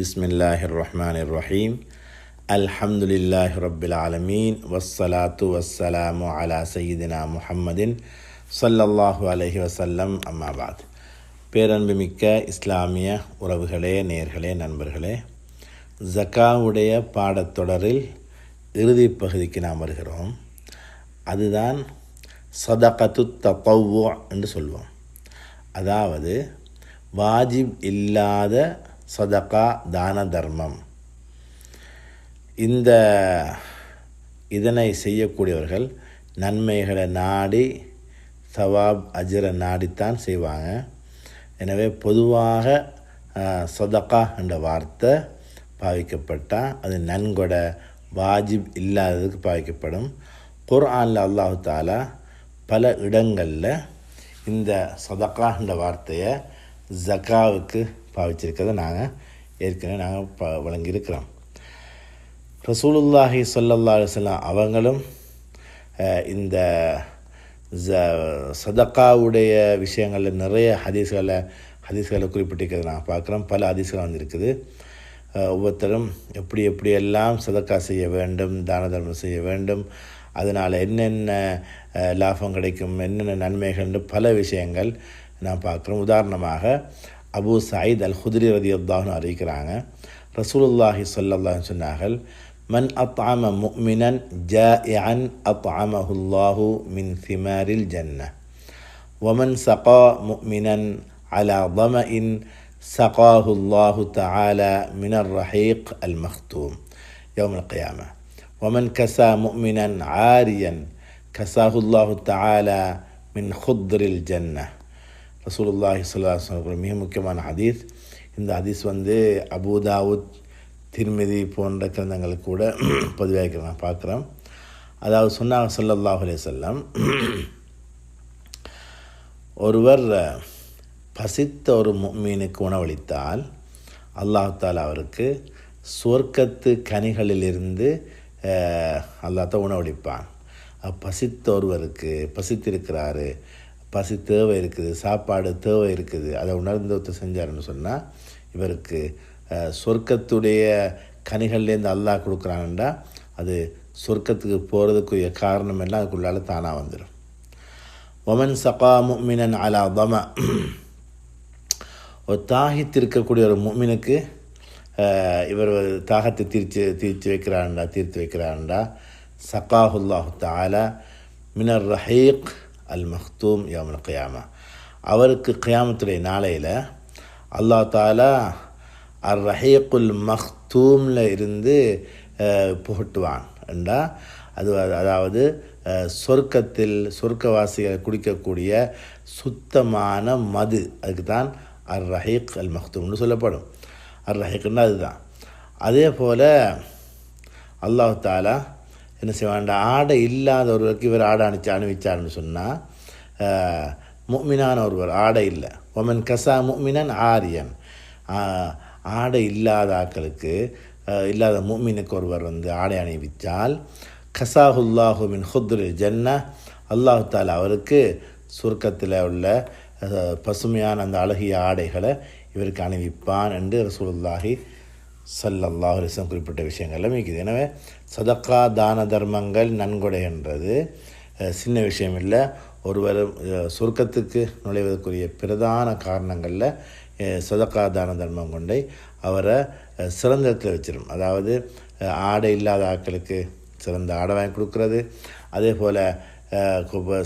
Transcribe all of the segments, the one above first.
பிஸ்மில்லாஹிர் ரஹ்மான் ரஹீம் அல்ஹம்துலில்லாஹி ரபில் ஆலமீன் வஸ்ஸலாத்து வஸ்ஸலாமு அலா சையீதினா முஹம்மதின் சல்லல்லாஹு அலஹி வசல்லம் அம்மாபாத் பேரன்புமிக்க இஸ்லாமிய உறவுகளே நேர்களே நண்பர்களே ஜக்காவுடைய பாடத்தொடரில் இறுதி பகுதிக்கு நாம் வருகிறோம். அதுதான் சதகத்து தப்பவ்வோ என்று சொல்வோம். அதாவது வாஜிப் இல்லாத சதகா தான தர்மம். இந்த இதனை செய்யக்கூடியவர்கள் நன்மைகளை நாடி சவாப் அஜரை நாடித்தான் செய்வாங்க. எனவே பொதுவாக சதகா என்ற வார்த்தை பாவிக்கப்பட்டால் அது நன்கொடை வாஜிப் இல்லாததுக்கு பாவிக்கப்படும். குர்ஆனில் அல்லாஹு தாலா பல இடங்களில் இந்த சதகா என்ற வார்த்தையை ஜக்காவுக்கு பாவிச்சிருக்கிறத நாங்கள் ஏற்கனவே நாங்கள் ப வழங்கியிருக்கிறோம். ரசூலுல்லாஹி சொல்லல்லா அலுவலாம் அவங்களும் இந்த ஜ சதக்காவுடைய விஷயங்களில் நிறைய ஹதீஸ்களை ஹதீஸ்களை குறிப்பிட்டிருக்கிறது நான் பார்க்குறோம். பல ஹதீஸ்கள் வந்திருக்குது. ஒவ்வொருத்தரும் எப்படி எப்படியெல்லாம் சதக்கா செய்ய வேண்டும் தான தர்மம் செய்ய வேண்டும் அதனால் என்னென்ன லாபம் கிடைக்கும் என்னென்ன நன்மைகள்னு பல விஷயங்கள் நான் பார்க்குறோம். உதாரணமாக அபு சயீத் அல் ஹுத்ரி ரதி அல்லாஹ்னு அறிவிக்கிறாங்க ரசூலுல்லாஹி சொல்லல்லாஹ் சொன்னார்கள் மன் அத்தாம முக்மினன் ஜாஇஅன் அத்அமஹுல்லாஹு மின் திமாரில் ஜன்ன ومن سقى مؤمنا على ظمأ سقاه الله تعالى من الرحيق المختوم يوم القيامة ومن كسى مؤمنا عاريا كساه الله تعالى من خضر الجنة ரசூலுல்லாஹி சொல்லா மிக முக்கியமான ஹதீஸ். இந்த ஹதீஸ் வந்து அபுதாவுத் திருமதி போன்ற கிரந்தங்கள் கூட பதிவாக நான் பார்க்குறோம் அதாவது சொன்னாங்க சொல்லல்லாஹ் அலே செல்லம் ஒருவர் பசித்த ஒரு மீனுக்கு உணவளித்தால் அல்லாஹால் அவருக்கு சொர்க்கத்து கனிகளிலிருந்து அல்லாத்த உணவளிப்பான். பசித்த ஒருவருக்கு பசித்திருக்கிறாரு பசி தேவை இருக்குது சாப்பாடு தேவை இருக்குது அதை உணர்ந்து ஒருத்தர் செஞ்சாருன்னு சொன்னால் இவருக்கு சொர்க்கத்துடைய கனிகள்லேருந்து அல்லாஹ் கொடுக்குறான்டா அது சொர்க்கத்துக்கு போகிறதுக்குரிய காரணம் எல்லாம் அதுக்குள்ளால தானாக வந்துடும் ஒமன் சகா முமினன் அலா பம ஒரு தாகித்து இருக்கக்கூடிய ஒரு முமினுக்கு இவர் தாகத்தை தீர்த்து தீர்த்து வைக்கிறான்டா தீர்த்து வைக்கிறான்டா. சகாஹுல்லாஹு தாலா மினர் ரஹீக் அல் மஹ்தூம் யாமுல் கியாமா. அவருக்கு கியாமத்துடைய நாளையில் அல்லா தாலா அர் ரஹீக்குல் மஹ்தூமில் இருந்து புகட்டுவான். என்றா அது அதாவது சொர்க்கத்தில் சொர்க்கவாசிகள் குடிக்கக்கூடிய சுத்தமான மது. அதுக்கு தான் அர் ரஹீக் அல் மஹ்தூம்னு சொல்லப்படும். அர் ரஹீக்குன்னா அதுதான். அதே போல் அல்லாஹ் தாலா என்ன செய்வான் ஆடை இல்லாத ஒருவருக்கு இவர் ஆடை அணிச்சு அணிவிச்சார்னு சொன்னால் முக்மினான ஒருவர் ஆடை இல்லை. ஒமன் கசா முக்மினன் ஆரியன். ஆடை இல்லாத ஆக்களுக்கு இல்லாத முக்மினுக்கு ஒருவர் வந்து ஆடை அணிவித்தால் கசாஹுல்லாஹு மின் ஹுத்ரு ஜன்ன அல்லாஹு தாலா அவருக்கு சுருக்கத்தில் உள்ள பசுமையான அந்த அழகிய ஆடைகளை இவருக்கு அணிவிப்பான் என்று ரசூலுல்லாஹி சல்லல்லாஹ் அலிஸ்லாம் குறிப்பிட்ட விஷயங்கள்லாம் இருக்குது எனவே சதக்கா தான தர்மங்கள் நன்கொடை என்றது. சின்ன விஷயம் இல்லை. ஒருவர் சொர்க்கத்துக்கு நுழைவதற்குரிய பிரதான காரணங்களில் சதக்கா தான தர்மம் கொண்டை அவரை சிறந்த இடத்துல வச்சிடும் அதாவது ஆடை இல்லாத ஆட்களுக்கு சிறந்த ஆடை வாங்கி கொடுக்கறது. அதே போல்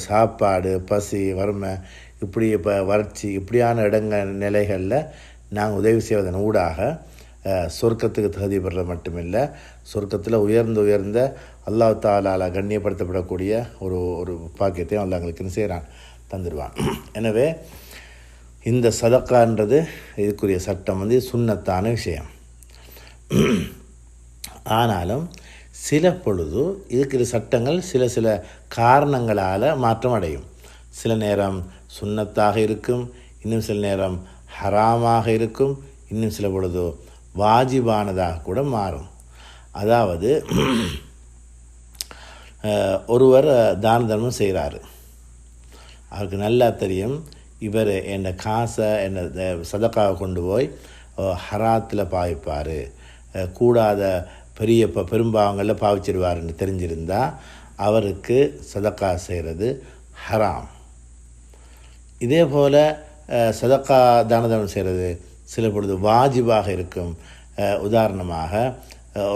சாப்பாடு பசி வறுமை இப்படி இப்போ வறட்சி இப்படியான இடங்கள் நிலைகளில் நாங்கள் உதவி செய்வதன் ஊடாக சொர்க்கத்துக்கு தகுதி பெறது மட்டுமில்லை சொர்க்கத்தில் உயர்ந்த உயர்ந்த அல்லாஹ் தாலால் கண்ணியப்படுத்தப்படக்கூடிய ஒரு ஒரு பாக்கியத்தையும் அல்லா எங்களுக்குன்னு செய்கிறான் தந்துடுவான் எனவே இந்த சதக்கான்றது இதுக்குரிய சட்டம் வந்து சுண்ணத்தான விஷயம். ஆனாலும் சில பொழுது இதுக்குரிய சட்டங்கள் சில சில காரணங்களால் மாற்றம் அடையும். சில நேரம் சுண்ணத்தாக இருக்கும் இன்னும் சில நேரம் ஹராமாக இருக்கும் இன்னும் சில பொழுது வாஜிபானதாக கூட மாறும். அதாவது ஒருவர் தான தர்மம் செய்கிறாரு அவருக்கு நல்லா தெரியும் இவர் என்னை காசை என்னை சதக்காவை கொண்டு போய் ஹராத்தில் பாவிப்பார். கூடாத பெரிய ப பெரும்பாவங்களில் பாவிச்சிடுவார்னு தெரிஞ்சிருந்தால் அவருக்கு சதக்கா செய்கிறது ஹராம். இதே போல் சதக்கா தானதனம் செய்கிறது சில பொழுது வாஜிபாக இருக்கும். உதாரணமாக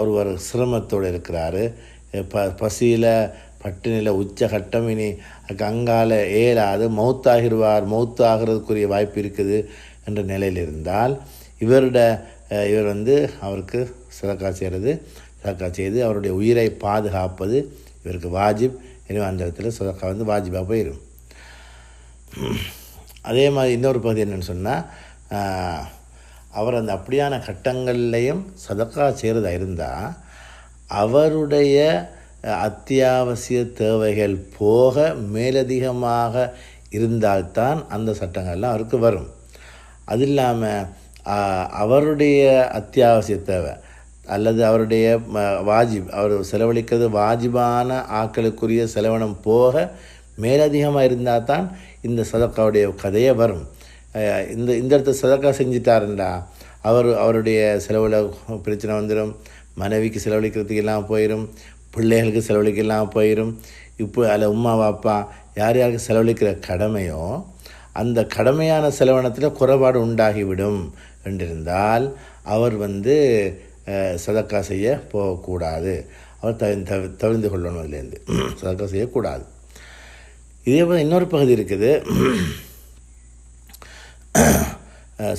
ஒருவர் சிரமத்தோடு இருக்கிறாரு. ப பசியில் பட்டினியில் உச்சகட்டம் இனி கங்கால ஏலாது மௌத்தாகிடுவார் மௌத்தாகிறதுக்குரிய வாய்ப்பு இருக்குது என்ற நிலையில் இருந்தால் இவருட இவர் வந்து அவருக்கு சதக்கா செய்கிறது சதக்கா செய்து அவருடைய உயிரை பாதுகாப்பது இவருக்கு வாஜிப் எனவே அந்த இடத்துல சதக்கா வந்து வாஜிபாக போயிடும் அதே மாதிரி இன்னொரு பகுதி என்னென்னு சொன்னால் அவர் அந்த அப்படியான கட்டங்கள்லையும் சதக்கா செய்கிறதா இருந்தால் அவருடைய அத்தியாவசிய தேவைகள் போக மேலதிகமாக இருந்தால்தான் அந்த சட்டங்கள்லாம் அவருக்கு வரும். அது இல்லாமல் அவருடைய அத்தியாவசிய தேவை அல்லது அவருடைய வாஜிப் அவர் செலவழிக்கிறது வாஜிபான ஆக்களுக்குரிய செலவனம் போக மேலதிகமாக இருந்தால் தான் இந்த சதக்காவுடைய கதையை வரும். இந்த இந்த இடத்துல சதக்கா செஞ்சிட்டாருண்டா. அவர் அவருடைய செலவில் பிரச்சனை வந்துடும் மனைவிக்கு செலவழிக்கிறதுக்கு எல்லாம் போயிடும் பிள்ளைகளுக்கு செலவழிக்க எல்லாம் போயிடும் இப்போ அதில் உம்மா வாப்பா யார் யாருக்கு செலவழிக்கிற கடமையோ அந்த கடமையான செலவனத்தில் குறைபாடு உண்டாகிவிடும் என்றிருந்தால் அவர் வந்து சதக்கா செய்ய போகக்கூடாது. அவர் தவி தவி தவிர்ந்து கொள்ளணும் அதுலேருந்து. சதக்கா செய்யக்கூடாது. இதே போல் இன்னொரு பகுதி இருக்குது.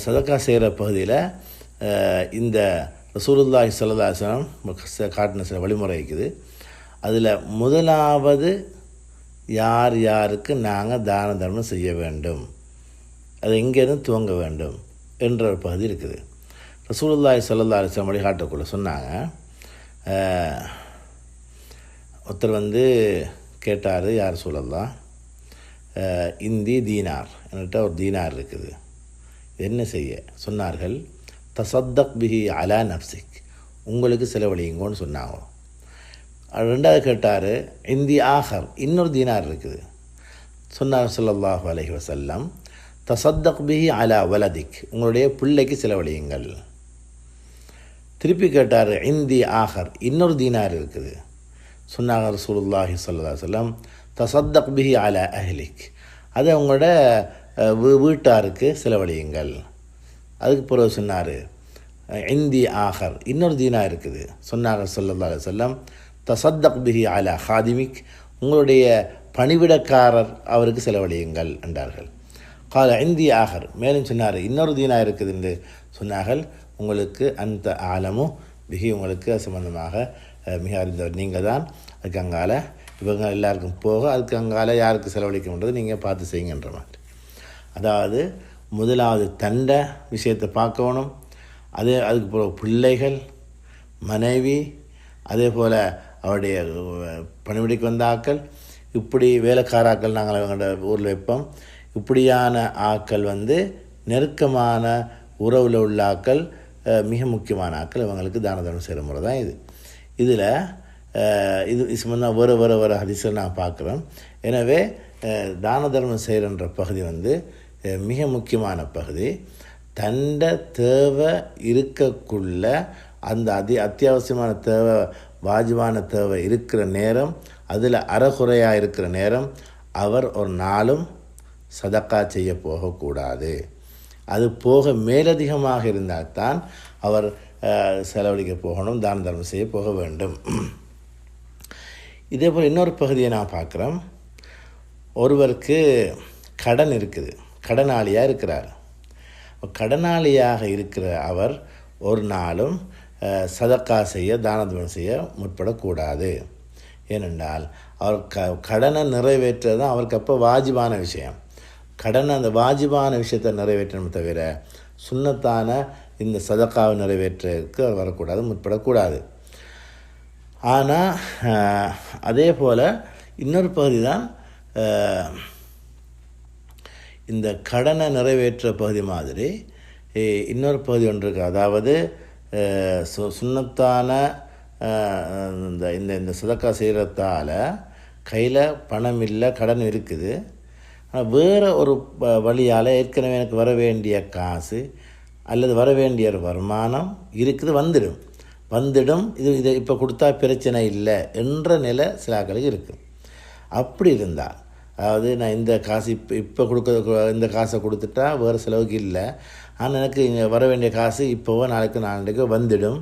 சதக்கா செய்கிற பகுதியில் இந்த ரசூலுல்லாஹி சல்லாஹம் காட்டின சில வழிமுறை இருக்குது. அதில் முதலாவது யார் யாருக்கு நாங்கள் தான தர்மம் செய்ய வேண்டும்? அது எங்கேருந்து துவங்க வேண்டும்? என்ற ஒரு பகுதி இருக்குது. ரசூலுல்லாஹி ஸல்லல்லாஹு அலைஹி வழிகாட்டக்குள்ள சொன்னாங்க. ஒருத்தர் வந்து கேட்டார் யார் சொல்லலாம் இந்தி தீனார். என்கிட்ட ஒரு தீனார் இருக்குது. என்ன செய்ய? சொன்னார்கள் தசத்தக் பிஹி அலா நப்சிக் உங்களுக்கு செலவழியுங்கன்னு சொன்னாங்க. ரெண்டாவது கேட்டார் இந்தி ஆஹர் இன்னொரு தீனார் இருக்குது. சொன்னார் ஸல்லல்லாஹு அலஹி வசல்லம் தசத்தக் பிஹி அலா வலதிக். உங்களுடைய பிள்ளைக்கு செலவழியுங்கள். திருப்பி கேட்டார் இந்தி ஆஹர் இன்னொரு தீனார் இருக்குது. சொன்னாங்க ரசூலுல்லாஹி சொல்லா சொல்லம் தசத்தக் பிஹி அலா அஹ்லிக். அதை உங்களோட வீட்டாருக்கு செலவழியுங்கள். அதுக்கு பிறகு சொன்னார் இந்தி ஆஹர் இன்னொரு தீனா இருக்குது. சொன்னாங்க சொல்லல்லா அலைஹி தசத்தக் பிஹி அலா ஹாதிமிக் உங்களுடைய பணிவிடக்காரர் அவருக்கு செலவழியுங்கள் என்றார்கள். கால இந்தி ஆகர் மேலும் சொன்னார் இன்னொரு தீனா இருக்குது என்று சொன்னார்கள். உங்களுக்கு அந்த ஆலமும் பிகி உங்களுக்கு சம்பந்தமாக மிக அறிந்தவர் நீங்கள் தான் அதுக்கு அங்கால இவங்க எல்லாருக்கும் போக அதுக்கு அங்கால யாருக்கு செலவழிக்கணுன்றது நீங்கள் பார்த்து செய்யுங்கன்ற மாதிரி அதாவது முதலாவது தண்டை விஷயத்தை பார்க்கணும். அதே அதுக்கு போல் பிள்ளைகள் மனைவி அதே போல் அவருடைய அஹ், பணிவிடைக்கு வந்த ஆக்கள் இப்படி வேலைக்காராக்கள் நாங்கள் எங்களோட ஊரில் வைப்போம். இப்படியான ஆக்கள் வந்து நெருக்கமான உறவில் உள்ள ஆக்கள் மிக முக்கியமான ஆக்கள் இவங்களுக்கு தான தர்மம் செய்கிற முறை தான் இது. இதில் இது இது சம்பந்தம் வர வர வேறு நான் பார்க்குறோம் எனவே தான தர்மம் செய்கிறன்ற பகுதி வந்து மிக முக்கியமான பகுதி. தண்ட தேவை இருக்கக்குள்ள அந்த அதி அத்தியாவசியமான தேவை வாஜிவான தேவை இருக்கிற நேரம் அதில் அறகுறையாக இருக்கிற நேரம் அவர் ஒரு நாளும் சதக்கா செய்ய போகக்கூடாது. அது போக மேலதிகமாக இருந்தால்தான் அவர் செலவழிக்க போகணும் தான தர்மம் செய்ய போக வேண்டும். இதே போல் இன்னொரு பகுதியை நான் பார்க்குறோம். ஒருவருக்கு கடன் இருக்குது. கடனாளியாக இருக்கிறார். கடனாளியாக இருக்கிற அவர் ஒரு நாளும் சதக்கா செய்ய தான செய்ய முற்படக்கூடாது. ஏனென்றால் அவர் க கடனை நிறைவேற்றுறது தான் அவருக்கு அப்போ வாஜிபான விஷயம். கடனை அந்த வாஜிபான விஷயத்தை நிறைவேற்றணும் தவிர சுண்ணத்தான இந்த சதக்காவை நிறைவேற்றுறதுக்கு அவர் வரக்கூடாது முற்படக்கூடாது. ஆனால் அதே போல் இன்னொரு பகுதி தான் இந்த கடனை நிறைவேற்ற பகுதி மாதிரி இன்னொரு பகுதி ஒன்று இருக்குது அதாவது சு சுன்னத்தான இந்த இந்த இந்த சதக்கா செய்கிறதால கையில் பணம் இல்லை கடன் இருக்குது. ஆனால் வேறு ஒரு வழியால் ஏற்கனவே எனக்கு வர வேண்டிய காசு அல்லது வர வேண்டிய ஒரு வருமானம் இருக்குது வந்துடும் வந்துடும் இது இதை இப்போ கொடுத்தா பிரச்சனை இல்லை என்ற நிலை சிலாக்களுக்கு இருக்குது அப்படி இருந்தால் அதாவது நான் இந்த காசு இப்போ இப்போ கொடுக்க இந்த காசை கொடுத்துட்டா வேறு செலவுக்கு இல்லை. ஆனால் எனக்கு இங்கே வர வேண்டிய காசு இப்போவோ நாளைக்கு நாளைக்கு வந்துடும்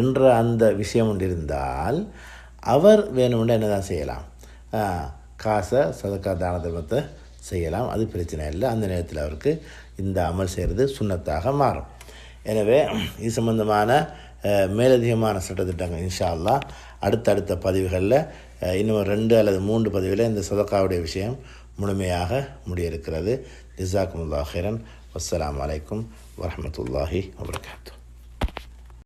என்ற அந்த விஷயம் ஒன்று இருந்தால் அவர் வேணும்னா என்ன தான் செய்யலாம் காசை சதக்கா தான தர்மத்தை செய்யலாம். அது பிரச்சனை இல்லை. அந்த நேரத்தில் அவருக்கு இந்த அமல் செய்கிறது சுண்ணத்தாக மாறும். எனவே இது சம்பந்தமான மேலதிகமான சட்டத்திட்டங்கள் இன்ஷா அல்லாஹ். அடுத்தடுத்த பதிவுகளில் இன்னும் ரெண்டு அல்லது மூன்று பதிவில் இந்த சதக்காவுடைய விஷயம் முழுமையாக முடியிருக்கிறது. ஜிசாக்குமுல்லா ஹிரன் வஸ்ஸலாமு அலைக்கும் வரஹ்மத்துல்லாஹி வபரகாத்துஹ்.